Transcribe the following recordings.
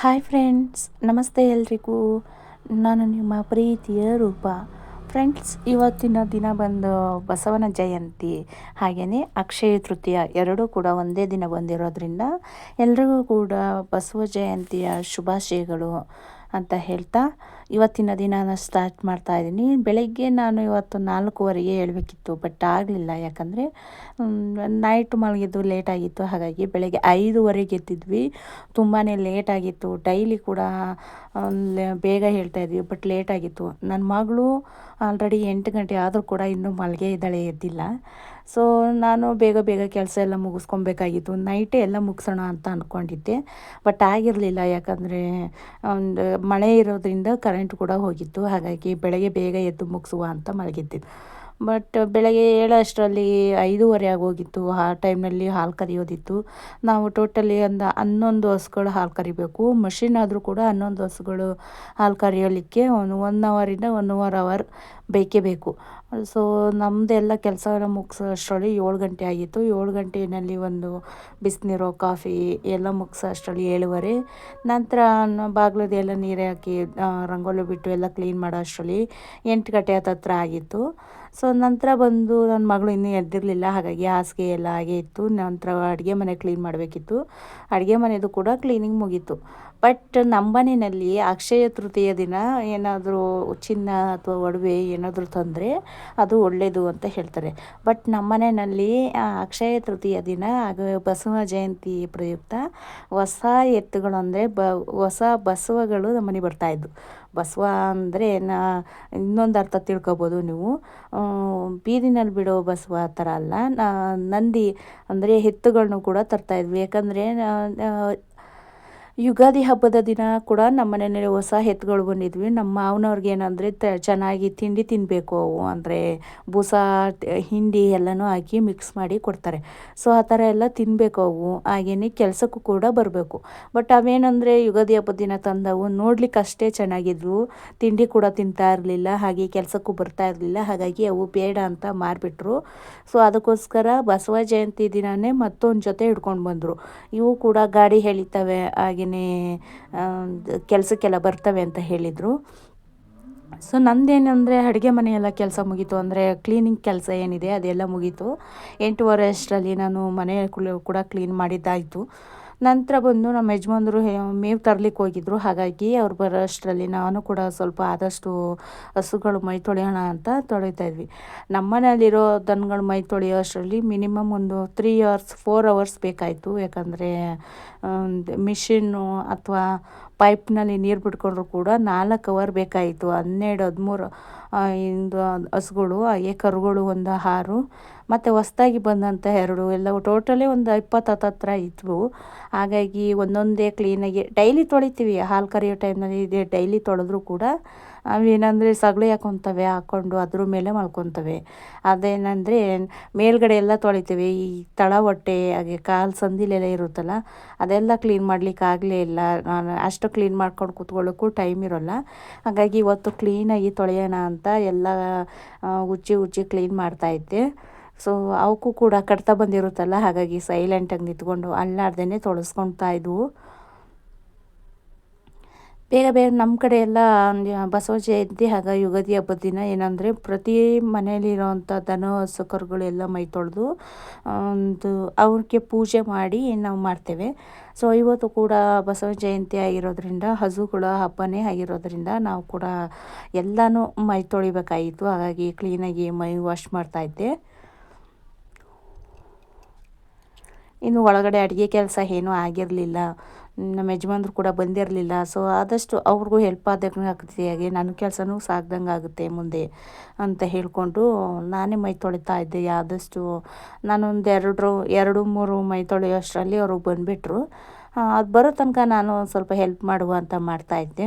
Hi friends, ನಮಸ್ತೆ ಎಲ್ರಿಗೂ. ನಾನು ನಿಮ್ಮ ಪ್ರೀತಿಯ ರೂಪ. ಫ್ರೆಂಡ್ಸ್, ಇವತ್ತಿನ ದಿನ ಬಂದು ಬಸವನ ಜಯಂತಿ, ಹಾಗೆಯೇ ಅಕ್ಷಯ ತೃತೀಯ ಎರಡೂ ಕೂಡ ಒಂದೇ ದಿನ ಬಂದಿರೋದ್ರಿಂದ ಎಲ್ರಿಗೂ ಕೂಡ ಬಸವ ಜಯಂತಿಯ ಶುಭಾಶಯಗಳು ಅಂತ ಹೇಳ್ತಾ ಇವತ್ತಿನ ದಿನ ಸ್ಟಾರ್ಟ್ ಮಾಡ್ತಾ ಇದ್ದೀನಿ. ಬೆಳಗ್ಗೆ ನಾನು ಇವತ್ತು ನಾಲ್ಕೂವರೆಗೆ ಹೇಳಬೇಕಿತ್ತು ಬಟ್ ಆಗಲಿಲ್ಲ. ಯಾಕಂದರೆ ನೈಟ್ ಮಲಗಿದ್ದು ಲೇಟಾಗಿತ್ತು ಹಾಗಾಗಿ ಬೆಳಗ್ಗೆ ಐದುವರೆಗೆ ಎದ್ದಿದ್ವಿ. ತುಂಬಾ ಲೇಟಾಗಿತ್ತು ಡೈಲಿ ಕೂಡ ಬೇಗ ಹೇಳ್ತಾ ಇದ್ವಿ ಬಟ್ ಲೇಟಾಗಿತ್ತು ನನ್ನ ಮಗಳು ಆಲ್ರೆಡಿ ಎಂಟು ಗಂಟೆ ಆದರೂ ಕೂಡ ಇನ್ನೂ ಮಲಗೆ ಇದ್ದಾಳೆ, ಎದ್ದಿಲ್ಲ. ಸೊ ನಾನು ಬೇಗ ಬೇಗ ಕೆಲಸ ಎಲ್ಲ ಮುಗಿಸ್ಕೊಬೇಕಾಗಿತ್ತು. ನೈಟೇ ಎಲ್ಲ ಮುಗಿಸೋಣ ಅಂತ ಅಂದ್ಕೊಂಡಿದ್ದೆ ಬಟ್ ಆಗಿರಲಿಲ್ಲ. ಯಾಕಂದರೆ, ಒಂದು ಮಳೆ ಇರೋದ್ರಿಂದ ಕರೆಂಟ್ ಕೂಡ ಹೋಗಿತ್ತು. ಹಾಗಾಗಿ ಬೆಳಗ್ಗೆ ಬೇಗ ಎದ್ದು ಮುಗಿಸುವ ಅಂತ ಮಲಗಿದ್ದೆವು ಬಟ್ ಬೆಳಗ್ಗೆ ಏಳಷ್ಟರಲ್ಲಿ ಐದೂವರೆ ಆಗೋಗಿತ್ತು. ಆ ಟೈಮ್ನಲ್ಲಿ ಹಾಲು ಕರಿಯೋದಿತ್ತು. ನಾವು ಟೋಟಲಿ ಒಂದು ಹನ್ನೊಂದು ಹಸುಗಳು ಹಾಲು ಕರಿಬೇಕು. ಮಷಿನ್ ಆದರೂ ಕೂಡ ಹನ್ನೊಂದು ಹಸುಗಳು ಹಾಲು ಕರಿಯೋಲಿಕ್ಕೆ ಒಂದು ಒನ್ ಅವರಿಂದ ಒನ್ ಅವರ್ ಅವರ್ ಬೇಕೇ ಬೇಕು. ಸೊ ನಮ್ಮದೆಲ್ಲ ಕೆಲಸ ಮುಗಿಸೋ ಅಷ್ಟರಲ್ಲಿ ಏಳು ಗಂಟೆ ಆಗಿತ್ತು. ಏಳು ಗಂಟೆಯಲ್ಲಿ ಒಂದು ಬಿಸಿನೀರು, ಕಾಫಿ ಎಲ್ಲ ಮುಗಿಸೋ ಅಷ್ಟರಲ್ಲಿ ಏಳುವರೆ. ನಂತರ ಬಾಗಿಲದೆಲ್ಲ ನೀರೇ ಹಾಕಿ ರಂಗೋಲಿ ಬಿಟ್ಟು ಎಲ್ಲ ಕ್ಲೀನ್ ಮಾಡೋ ಅಷ್ಟರಲ್ಲಿ ಎಂಟು ಗಂಟೆ ಹತ್ತತ್ರ ಆಗಿತ್ತು. ಸೊ ನಂತರ ಬಂದು ನನ್ನ ಮಗಳು ಇನ್ನೂ ಎದ್ದಿರಲಿಲ್ಲ. ಹಾಗಾಗಿ ಹಾಸಿಗೆ ಎಲ್ಲ ಹಾಗೆ ಇತ್ತು. ನಂತರ ಅಡುಗೆ ಮನೆ ಕ್ಲೀನ್ ಮಾಡಬೇಕಿತ್ತು. ಅಡುಗೆ ಮನೆಯದು ಕೂಡ ಕ್ಲೀನಿಂಗ್ ಮುಗೀತು. ಬಟ್ ನಮ್ಮ ಮನೆಯಲ್ಲಿ ಅಕ್ಷಯ ತೃತೀಯ ದಿನ ಏನಾದರೂ ಚಿನ್ನ ಅಥವಾ ಒಡವೆ ಏನಾದರೂ ತಂದರೆ ಅದು ಒಳ್ಳೆಯದು ಅಂತ ಹೇಳ್ತಾರೆ. ಬಟ್ ನಮ್ಮ ಮನೆಯಲ್ಲಿ ಅಕ್ಷಯ ತೃತೀಯ ದಿನ ಆಗ ಬಸವ ಜಯಂತಿ ಪ್ರಯುಕ್ತ ಹೊಸ ಎತ್ತುಗಳು ಅಂದರೆ ಬ, ಹೊಸ ಬಸವಗಳು ನಮ್ಮ ಮನೆಗೆ ಬರ್ತಾಯಿದ್ವು ಬಸವ ಅಂದರೆ ನಾ, ಇನ್ನೊಂದು ಅರ್ಥ ತಿಳ್ಕೊಬೋದು ನೀವು. ಬೀದಿನಲ್ಲಿ ಬಿಡೋ ಬಸವ ಆ ಥರ ಅಲ್ಲ. ನಂದಿ ಅಂದರೆ ಎತ್ತುಗಳನ್ನು ಕೂಡ ತರ್ತಾಯಿದ್ವಿ ಯಾಕಂದರೆ ಯುಗಾದಿ ಹಬ್ಬದ ದಿನ ಕೂಡ ನಮ್ಮ ಮನೆಯಲ್ಲಿ ಹೊಸ ಎತ್ತುಗಳು ಬಂದಿದ್ವಿ. ನಮ್ಮ ಮಾವನವ್ರಿಗೆ ಏನಂದರೆ ತ, ಚೆನ್ನಾಗಿ ತಿಂಡಿ ತಿನ್ನಬೇಕು ಅವು. ಅಂದರೆ ಬೂಸ ಹಿಂಡಿ ಎಲ್ಲನೂ ಹಾಕಿ ಮಿಕ್ಸ್ ಮಾಡಿ ಕೊಡ್ತಾರೆ. ಸೊ ಆ ಥರ ಎಲ್ಲ ತಿನ್ನಬೇಕು ಅವು. ಹಾಗೆಯೇ ಕೆಲಸಕ್ಕೂ ಕೂಡ ಬರಬೇಕು. ಬಟ್ ಅವೇನಂದರೆ ಯುಗಾದಿ ಹಬ್ಬದ ದಿನ ತಂದವು ನೋಡ್ಲಿಕ್ಕೆ ಅಷ್ಟೇ ಚೆನ್ನಾಗಿದ್ವು. ತಿಂಡಿ ಕೂಡ ತಿಂತಾ ಇರಲಿಲ್ಲ. ಹಾಗೆ ಕೆಲಸಕ್ಕೂ ಬರ್ತಾ ಇರಲಿಲ್ಲ. ಹಾಗಾಗಿ ಅವು ಬೇಡ ಅಂತ ಮಾರಿಬಿಟ್ರು. ಸೊ ಅದಕ್ಕೋಸ್ಕರ ಬಸವ ಜಯಂತಿ ದಿನವೇ ಮತ್ತೊಂದು ಜೊತೆ ಹಿಡ್ಕೊಂಡು ಬಂದರು. ಇವು ಕೂಡ ಗಾಡಿ ಎಳಿತವೆ ಹಾಗೆ ಕೆಲಸಕ್ಕೆಲ್ಲ ಬರ್ತವೆ ಅಂತ ಹೇಳಿದರು. ಸೊ ನಂದೇನೆಂದರೆ ಅಡುಗೆ ಮನೆಯೆಲ್ಲ ಕೆಲಸ ಮುಗೀತು ಅಂದರೆ ಕ್ಲೀನಿಂಗ್ ಕೆಲಸ ಏನಿದೆ ಅದೆಲ್ಲ ಮುಗೀತು. ಎಂಟೂವರೆ ಅಷ್ಟರಲ್ಲಿ ನಾನು ಮನೆ ಕೂಡ ಕ್ಲೀನ್ ಮಾಡಿದ್ದಾಯಿತು. ನಂತರ ಬಂದು ನಮ್ಮ ಯಜಮಾನ್ರು ಮೇವು ತರ್ಲಿಕ್ಕೆ ಹೋಗಿದ್ರು. ಹಾಗಾಗಿ ಅವ್ರು ಬರೋ ಅಷ್ಟರಲ್ಲಿ ನಾನು ಕೂಡ ಸ್ವಲ್ಪ ಆದಷ್ಟು ಹಸುಗಳು ಮೈ ತೊಳೆಯೋಣ ಅಂತ ತೊಳಿತಾ ಇದ್ವಿ. ನಮ್ಮ ಮನೆಯಲ್ಲಿರೋ ದನಗಳು ಮೈ ತೊಳೆಯೋ ಅಷ್ಟರಲ್ಲಿ ಮಿನಿಮಮ್ ಒಂದು ತ್ರೀ ಅವರ್ಸ್ ಫೋರ್ ಅವರ್ಸ್ ಬೇಕಾಯಿತು. ಯಾಕಂದರೆ ಮಿಷಿನ್ನು ಅಥವಾ ಪೈಪ್ನಲ್ಲಿ ನೀರು ಬಿಟ್ಕೊಂಡ್ರು ಕೂಡ ನಾಲ್ಕು ಅವರ್ ಬೇಕಾಯಿತು. ಹನ್ನೆರಡು, ಹದಿಮೂರು ಇಂದು ಹಸುಗಳು ಹಾಗೆ ಕರುಗಳು ಒಂದು ಆರು, ಮತ್ತು ಹೊಸ್ದಾಗಿ ಬಂದಂಥ ಎರಡು, ಎಲ್ಲ ಟೋಟಲಿ ಒಂದು ಇಪ್ಪತ್ತು ಹತ್ತತ್ರ ಇದ್ವು. ಹಾಗಾಗಿ ಒಂದೊಂದೇ ಕ್ಲೀನಾಗಿ ಡೈಲಿ ತೊಳಿತೀವಿ. ಹಾಲು ಕರೆಯೋ ಟೈಮ್ನಲ್ಲಿ ಇದೆ, ಡೈಲಿ ತೊಳೆದ್ರೂ ಕೂಡ ಅವೇನಂದರೆ ಸಗಳಿ ಹಾಕೊತವೆ ಹಾಕ್ಕೊಂಡು ಅದ್ರ ಮೇಲೆ ಮಲ್ಕೊತವೆ. ಅದೇನಂದರೆ ಮೇಲ್ಗಡೆ ಎಲ್ಲ ತೊಳಿತೀವಿ. ಈ ತಳ ಹೊಟ್ಟೆ, ಹಾಗೆ ಕಾಲು ಸಂದಿಲೆಲ್ಲ ಇರುತ್ತಲ್ಲ, ಅದೆಲ್ಲ ಕ್ಲೀನ್ ಮಾಡ್ಲಿಕ್ಕೆ ಆಗಲೇ ಇಲ್ಲ. ನಾನು ಅಷ್ಟು ಕ್ಲೀನ್ ಮಾಡ್ಕೊಂಡು ಕೂತ್ಕೊಳ್ಳೋಕ್ಕೂ ಟೈಮ್ ಇರೋಲ್ಲ. ಹಾಗಾಗಿ ಇವತ್ತು ಕ್ಲೀನಾಗಿ ತೊಳೆಯೋಣ ಅಂತ ಎಲ್ಲ ಉಜ್ಜಿ ಉಜ್ಜಿ ಕ್ಲೀನ್ ಮಾಡ್ತಾಯಿದ್ದೆ ಸೊ ಅವಕ್ಕೂ ಕೂಡ ಕಟ್ತಾ ಬಂದಿರುತ್ತಲ್ಲ, ಹಾಗಾಗಿ ಸೈಲೆಂಟಾಗಿ ನಿಂತ್ಕೊಂಡು ಅಲ್ಲಾಡ್ದೇ ತೊಳಸ್ಕೊಳ್ತಾ ಇದ್ವು. ಬೇಗ ಬೇಗ ನಮ್ಮ ಕಡೆ ಎಲ್ಲ ಬಸವ ಜಯಂತಿ ಹಾಗೆ ಯುಗಾದಿ ಹಬ್ಬದ ದಿನ ಏನಂದರೆ ಪ್ರತಿ ಮನೆಯಲ್ಲಿರುವಂಥ ದನ ಹಸು ಕರುಗಳೆಲ್ಲ ಮೈ ತೊಳೆದು ಒಂದು ಅವ್ರಿಗೆ ಪೂಜೆ ಮಾಡಿ ನಾವು ಮಾಡ್ತೇವೆ. ಸೊ ಇವತ್ತು ಕೂಡ ಬಸವ ಜಯಂತಿ ಆಗಿರೋದ್ರಿಂದ, ಹಸುಗಳ ಹಬ್ಬನೇ ಆಗಿರೋದ್ರಿಂದ ನಾವು ಕೂಡ ಎಲ್ಲನೂ ಮೈ ತೊಳಿಬೇಕಾಯಿತು ಹಾಗಾಗಿ ಕ್ಲೀನಾಗಿ ಮೈ ವಾಶ್ ಮಾಡ್ತಾಯಿದ್ದೆ ಇನ್ನು ಒಳಗಡೆ ಅಡುಗೆ ಕೆಲಸ ಏನೂ ಆಗಿರಲಿಲ್ಲ. ನಮ್ಮ ಯಜಮಾನ್ರು ಕೂಡ ಬಂದಿರಲಿಲ್ಲ. ಸೊ ಆದಷ್ಟು ಅವ್ರಿಗೂ ಹೆಲ್ಪ್ ಆದಂಗೆ ಆಗ್ತದೆ. ಹಾಗೆ ನನ್ನ ಕೆಲಸನೂ ಸಾಕ್ದಂಗೆ ಆಗುತ್ತೆ ಮುಂದೆ ಅಂತ ಹೇಳಿಕೊಂಡು ನಾನೇ ಮೈ ತೊಳಿತಾ ಇದ್ದೆ. ಆದಷ್ಟು ನಾನೊಂದು ಎರಡು ಎರಡು, ಮೂರು ಮೈ ತೊಳೆಯೋಷ್ಟರಲ್ಲಿ ಅವರು ಬಂದುಬಿಟ್ರು. ಅದು ಬರೋ ತನಕ ನಾನು ಸ್ವಲ್ಪ ಹೆಲ್ಪ್ ಮಾಡುವ ಅಂತ ಮಾಡ್ತಾಯಿದ್ದೆ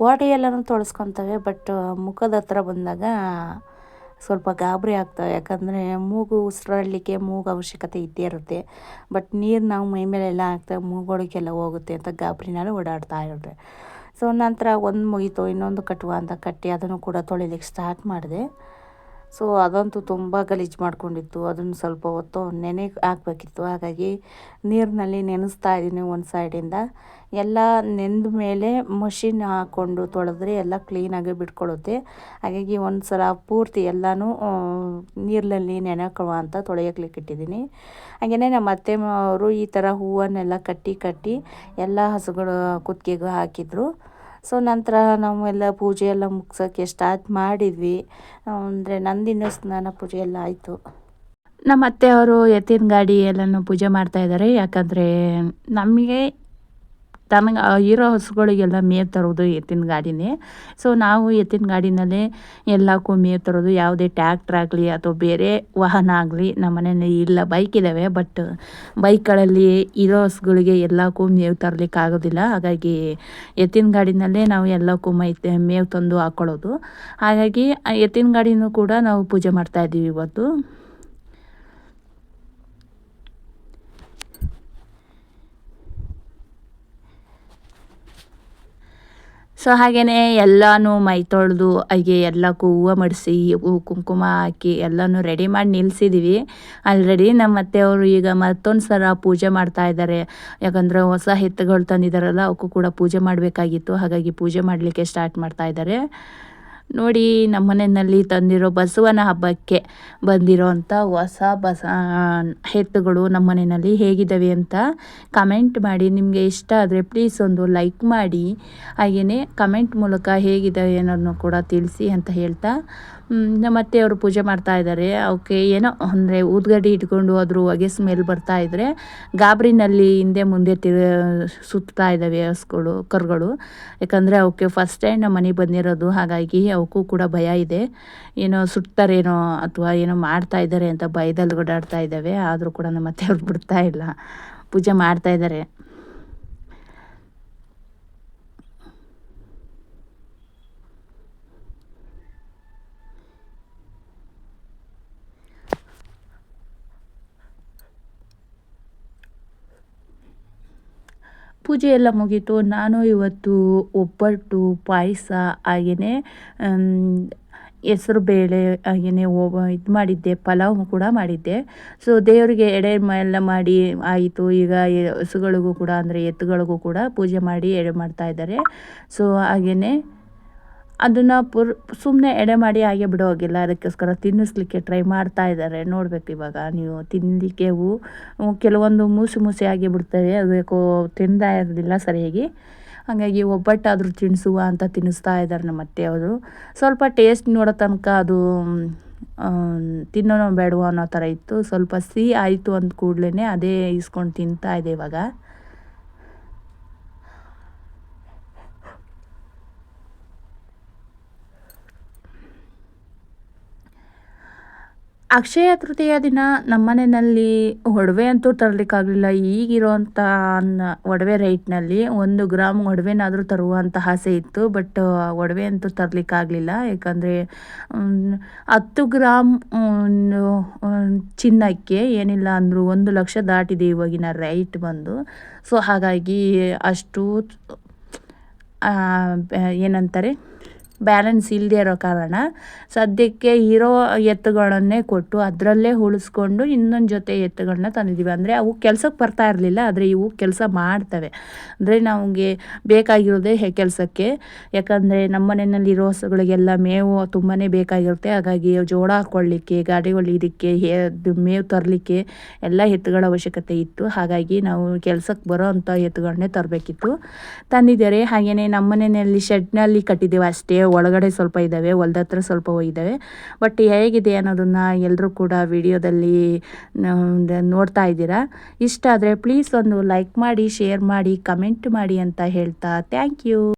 ಬಾಡಿ ಎಲ್ಲನೂ ತೊಳಸ್ಕೊತವೆ ಬಟ್ ಮುಖದ ಹತ್ರ ಬಂದಾಗ ಸ್ವಲ್ಪ ಗಾಬರಿ ಆಗ್ತವೆ. ಯಾಕಂದರೆ ಮೂಗು ಉಸಿರಾಡಲಿಕ್ಕೆ ಮೂಗು ಅವಶ್ಯಕತೆ ಇದ್ದೇ ಇರುತ್ತೆ. ಬಟ್ ನೀರು ನಾವು ಮೈ ಮೇಲೆಲ್ಲ ಹಾಕ್ತೇವೆ ಮೂಗೊಳಗೆಲ್ಲ ಹೋಗುತ್ತೆ ಅಂತ ಗಾಬರಿನಾಲೆ ಓಡಾಡ್ತಾ ಇರುತ್ತೆ. ಸೊ ನಂತರ ಒಂದು ಮುಗೀತು, ಇನ್ನೊಂದು ಕಟ್ಟುವ ಅಂತ ಕಟ್ಟಿ ಅದನ್ನು ಕೂಡ ತೊಳಿಲಿಕ್ಕೆ ಸ್ಟಾರ್ಟ್ ಮಾಡಿದೆ. ಸೊ ಅದಂತೂ ತುಂಬ ಗಲೀಜು ಮಾಡ್ಕೊಂಡಿತ್ತು. ಅದನ್ನು ಸ್ವಲ್ಪ ಹೊತ್ತು ನೆನೆ ಹಾಕ್ಬೇಕಿತ್ತು. ಹಾಗಾಗಿ ನೀರಿನಲ್ಲಿ ನೆನೆಸ್ತಾ ಇದ್ದೀನಿ ಒಂದು ಸೈಡಿಂದ. ಎಲ್ಲ ನೆಂದ ಮೇಲೆ ಮಷಿನ್ ಹಾಕ್ಕೊಂಡು ತೊಳೆದ್ರೆ ಎಲ್ಲ ಕ್ಲೀನಾಗಿ ಬಿಟ್ಕೊಳ್ಳುತ್ತೆ. ಹಾಗಾಗಿ ಒಂದು ಸಲ ಪೂರ್ತಿ ಎಲ್ಲನೂ ನೀರಿನಲ್ಲಿ ನೆನೆಕುವ ಅಂತ ತೊಳೆಯಕ್ಲಿಕ್ಕೆ ಇಟ್ಟಿದ್ದೀನಿ. ಹಾಗೆಯೇ ನಮ್ಮ ಅತ್ತೆ ಅವರು ಈ ಥರ ಹೂವನ್ನೆಲ್ಲ ಕಟ್ಟಿ ಕಟ್ಟಿ ಎಲ್ಲ ಹಸುಗಳು ಕುತ್ತಿಗೆಗೂ ಹಾಕಿದ್ರು. ಸೊ ನಂತರ ನಾವೆಲ್ಲ ಪೂಜೆ ಎಲ್ಲ ಮುಗ್ಸೋಕ್ಕೆ ಸ್ಟಾರ್ಟ್ ಮಾಡಿದ್ವಿ. ಅಂದರೆ ನಂದಿನ ಸ್ನಾನ ಪೂಜೆ ಎಲ್ಲ ಆಯಿತು. ನಮ್ಮ ಅತ್ತೆಯವರು ಎತ್ತಿನ ಗಾಡಿ ಎಲ್ಲನೂ ಪೂಜೆ ಮಾಡ್ತಾ ಇದ್ದಾರೆ. ಯಾಕಂದರೆ ನಮಗೆ ತನಗೆ ಇರೋ ಹಸುಗಳಿಗೆಲ್ಲ ಮೇವು ತರೋದು ಎತ್ತಿನ ಗಾಡಿನೇ. ಸೊ ನಾವು ಎತ್ತಿನ ಗಾಡಿನಲ್ಲೇ ಎಲ್ಲಕ್ಕೂ ಮೇವು ತರೋದು, ಯಾವುದೇ ಟ್ಯಾಕ್ಟ್ರ್ ಆಗಲಿ ಅಥವಾ ಬೇರೆ ವಾಹನ ಆಗಲಿ ನಮ್ಮ ಮನೇಲಿ ಇಲ್ಲ, ಬೈಕ್ ಇದ್ದಾವೆ ಬಟ್ ಬೈಕ್ಗಳಲ್ಲಿ ಇರೋ ಹಸುಗಳಿಗೆ ಎಲ್ಲಕ್ಕೂ ಮೇವು ತರಲಿಕ್ಕೆ ಆಗೋದಿಲ್ಲ. ಹಾಗಾಗಿ ಎತ್ತಿನ ಗಾಡಿನಲ್ಲೇ ನಾವು ಎಲ್ಲಕ್ಕೂ ಮೈ ಮೇವು ತಂದು ಹಾಕ್ಕೊಳ್ಳೋದು ಹಾಗಾಗಿ ಎತ್ತಿನ ಗಾಡಿನೂ ಕೂಡ ನಾವು ಪೂಜೆ ಮಾಡ್ತಾಯಿದ್ದೀವಿ ಇವತ್ತು. ಸೊ ಹಾಗೆಯೇ ಎಲ್ಲನೂ ಮೈ ತೊಳೆದು ಹಾಗೆ ಎಲ್ಲಕ್ಕೂ ಹೂವು ಮಡಿಸಿ ಕುಂಕುಮ ಹಾಕಿ ಎಲ್ಲನೂ ರೆಡಿ ಮಾಡಿ ನಿಲ್ಲಿಸಿದ್ದೀವಿ ಆಲ್ರೆಡಿ ನಮ್ಮ ಅತ್ತೆಯವರು ಈಗ ಮತ್ತೊಂದು ಸಲ ಪೂಜೆ ಮಾಡ್ತಾ ಇದ್ದಾರೆ. ಯಾಕಂದರೆ ಹೊಸ ಎತ್ತುಗಳು ತಂದಿದ್ದಾರಲ್ಲ, ಅವಕ್ಕೂ ಕೂಡ ಪೂಜೆ ಮಾಡಬೇಕಾಗಿತ್ತು. ಹಾಗಾಗಿ ಪೂಜೆ ಮಾಡಲಿಕ್ಕೆ ಸ್ಟಾರ್ಟ್ ಮಾಡ್ತಾ ಇದ್ದಾರೆ. ನೋಡಿ ನಮ್ಮ ಮನೆಯಲ್ಲಿ ತಂದಿರೋ ಬಸವನ ಹಬ್ಬಕ್ಕೆ ಬಂದಿರೋ ಅಂಥ ಹೊಸ ಬಸ ಎತ್ತುಗಳು ನಮ್ಮ ಮನೆಯಲ್ಲಿ ಹೇಗಿದ್ದಾವೆ ಅಂತ ಕಮೆಂಟ್ ಮಾಡಿ. ನಿಮಗೆ ಇಷ್ಟ ಆದರೆ ಪ್ಲೀಸ್ ಒಂದು ಲೈಕ್ ಮಾಡಿ. ಹಾಗೆಯೇ ಕಮೆಂಟ್ ಮೂಲಕ ಹೇಗಿದ್ದಾವೆ ಅನ್ನೋದನ್ನು ಕೂಡ ತಿಳಿಸಿ ಅಂತ ಹೇಳ್ತಾ ನಮ್ಮ ಅತ್ತೆಯವರು ಪೂಜೆ ಮಾಡ್ತಾ ಇದ್ದಾರೆ. ಅವಕ್ಕೆ ಏನೋ ಅಂದರೆ ಊದ್ಗಡ್ಡಿ ಇಟ್ಕೊಂಡು ಅದ್ರ ಹೊಗೆ ಸ್ಮೆಲ್ ಬರ್ತಾ ಇದ್ದರೆ ಗಾಬರಿನಲ್ಲಿ ಹಿಂದೆ ಮುಂದೆ ತಿ ಸುತ್ತಾ ಇದ್ದಾವೆ ಹಸ್ಗಳು, ಕರುಗಳು. ಯಾಕಂದರೆ ಅವಕ್ಕೆ ಫಸ್ಟ್ ಟೈಮ್ ನಮ್ಮ ಮನೆಗೆ ಬಂದಿರೋದು. ಹಾಗಾಗಿ ಅವಕ್ಕೂ ಕೂಡ ಭಯ ಇದೆ. ಏನೋ ಸುಡ್ತಾರೇನೋ ಅಥವಾ ಏನೋ ಮಾಡ್ತಾ ಇದ್ದಾರೆ ಅಂತ ಭಯದಲ್ಲಿ ಓಡಾಡ್ತಾ ಇದ್ದಾವೆ. ಆದರೂ ಕೂಡ ನಮ್ಮ ಅತ್ತೆಯವ್ರು ಬಿಡ್ತಾ ಇಲ್ಲ. ಪೂಜೆ ಮಾಡ್ತಾ ಇದ್ದಾರೆ. ಪೂಜೆ ಎಲ್ಲ ಮುಗೀತು. ನಾನು ಇವತ್ತು ಒಬ್ಬಟ್ಟು, ಪಾಯಸ ಹಾಗೆಯೇ ಹೆಸ್ರು ಬೇಳೆ ಹಾಗೆಯೇ ಇದು ಮಾಡಿದ್ದೆ, ಪಲಾವ್ ಕೂಡ ಮಾಡಿದ್ದೆ. ಸೊ ದೇವರಿಗೆ ಎಡೆ ಎಲ್ಲ ಮಾಡಿ ಆಯಿತು. ಈಗ ಹಸುಗಳಿಗೂ ಕೂಡ, ಅಂದರೆ ಎತ್ತುಗಳಿಗೂ ಕೂಡ ಪೂಜೆ ಮಾಡಿ ಎಡೆ ಮಾಡ್ತಾ ಇದ್ದಾರೆ. ಸೊ ಹಾಗೆಯೇ ಅದನ್ನು ಪುರ್ ಸುಮ್ಮನೆ ಎಡೆ ಮಾಡಿ ಹಾಗೆ ಬಿಡೋಗಿಲ್ಲ ಅದಕ್ಕೋಸ್ಕರ ತಿನ್ನಿಸ್ಲಿಕ್ಕೆ ಟ್ರೈ ಮಾಡ್ತಾ ಇದ್ದಾರೆ. ನೋಡಬೇಕು ಇವಾಗ ನೀವು ತಿನ್ನಲಿಕ್ಕೆ ಹೂ. ಕೆಲವೊಂದು ಮೂಸಿ ಮೂಸಿ ಆಗಿ ಬಿಡ್ತವೆ. ಅದಕ್ಕೂ ತಿಂದ ಇರೋದಿಲ್ಲ ಸರಿಯಾಗಿ. ಹಾಗಾಗಿ ಒಬ್ಬಟ್ಟಾದರೂ ತಿನ್ನಿಸುವ ಅಂತ ತಿನ್ನಿಸ್ತಾ ಇದ್ದಾರೆ ನಮ್ಮ ಅತ್ತೆ ಅವರು. ಸ್ವಲ್ಪ ಟೇಸ್ಟ್ ನೋಡೋ ತನಕ ಅದು ತಿನ್ನೋನೋ ಬೇಡವೋ ಅನ್ನೋ ಥರ ಇತ್ತು. ಸ್ವಲ್ಪ ಸಿಹಿ ಆಯಿತು ಅಂದ ಕೂಡಲೇ ಅದೇ ಇಸ್ಕೊಂಡು ತಿಂತಾ ಇದೆ ಇವಾಗ. ಅಕ್ಷಯ ತೃತೀಯ ದಿನ ನಮ್ಮ ಮನೆಯಲ್ಲಿ ಒಡವೆ ಅಂತೂ ತರಲಿಕ್ಕಾಗಲಿಲ್ಲ. ಈಗಿರೋವಂಥ ಒಡವೆ ರೇಟ್ನಲ್ಲಿ ಒಂದು ಗ್ರಾಮ್ ಒಡವೆನಾದರೂ ತರುವಂಥ ಆಸೆ ಇತ್ತು. ಬಟ್ ಒಡವೆ ಅಂತೂ ತರಲಿಕ್ಕಾಗಲಿಲ್ಲ. ಯಾಕಂದರೆ ಹತ್ತು ಗ್ರಾಮ್ ಚಿನ್ನಕ್ಕೆ ಏನಿಲ್ಲ ಅಂದರೂ ಒಂದು ಲಕ್ಷ ದಾಟಿದೆ ಇವಾಗಿನ ರೈಟ್ ಬಂದು. ಸೊ ಹಾಗಾಗಿ ಅಷ್ಟು ಏನಂತಾರೆ ಬ್ಯಾಲೆನ್ಸ್ ಇಲ್ಲದೆ ಇರೋ ಕಾರಣ ಸದ್ಯಕ್ಕೆ ಇರೋ ಎತ್ತುಗಳನ್ನೇ ಕೊಟ್ಟು ಅದರಲ್ಲೇ ಉಳಿಸ್ಕೊಂಡು ಇನ್ನೊಂದು ಜೊತೆ ಎತ್ತುಗಳನ್ನ ತಂದಿದ್ದೀವಿ ಅಂದರೆ ಅವು ಕೆಲಸಕ್ಕೆ ಬರ್ತಾ ಇರಲಿಲ್ಲ, ಆದರೆ ಇವು ಕೆಲಸ ಮಾಡ್ತವೆ. ಅಂದರೆ ನಮಗೆ ಬೇಕಾಗಿರೋದೇ ಕೆಲಸಕ್ಕೆ. ಯಾಕಂದರೆ ನಮ್ಮ ಮನೆಯಲ್ಲಿ ಇರೋ ಹಸುಗಳಿಗೆಲ್ಲ ಮೇವು ತುಂಬಾ ಬೇಕಾಗಿರುತ್ತೆ. ಹಾಗಾಗಿ ಜೋಳ ಹಾಕ್ಕೊಳ್ಳಿಕ್ಕೆ ಗಾಡಿಗಳು ಇದಕ್ಕೆ ಮೇವು ತರಲಿಕ್ಕೆ ಎಲ್ಲ ಎತ್ತುಗಳ ಅವಶ್ಯಕತೆ ಇತ್ತು. ಹಾಗಾಗಿ ನಾವು ಕೆಲಸಕ್ಕೆ ಬರೋ ಅಂಥ ಎತ್ತುಗಳನ್ನೇ ತರಬೇಕಿತ್ತು. ತಂದಿದ್ದಾರೆ. ಹಾಗೆಯೇ ನಮ್ಮ ಮನೆಯಲ್ಲಿ ಶೆಡ್ನಲ್ಲಿ ಕಟ್ಟಿದ್ದೇವೆ ಅಷ್ಟೇ ಒಳಗಡೆ ಸ್ವಲ್ಪ ಇದ್ದಾವೆ, ಹೊಲ್ದ ಹತ್ರ ಸ್ವಲ್ಪ ಇದ್ದಾವೆ. ಬಟ್ ಹೇಗಿದೆ ಅನ್ನೋದನ್ನು ಎಲ್ಲರೂ ಕೂಡ ವಿಡಿಯೋದಲ್ಲಿ ನೋಡ್ತಾ ಇದ್ದೀರಾ. ಇಷ್ಟ ಆದರೆ ಪ್ಲೀಸ್ ಒಂದು ಲೈಕ್ ಮಾಡಿ ಶೇರ್ ಮಾಡಿ ಕಮೆಂಟ್ ಮಾಡಿ ಅಂತ ಹೇಳ್ತಾ ಥ್ಯಾಂಕ್ ಯು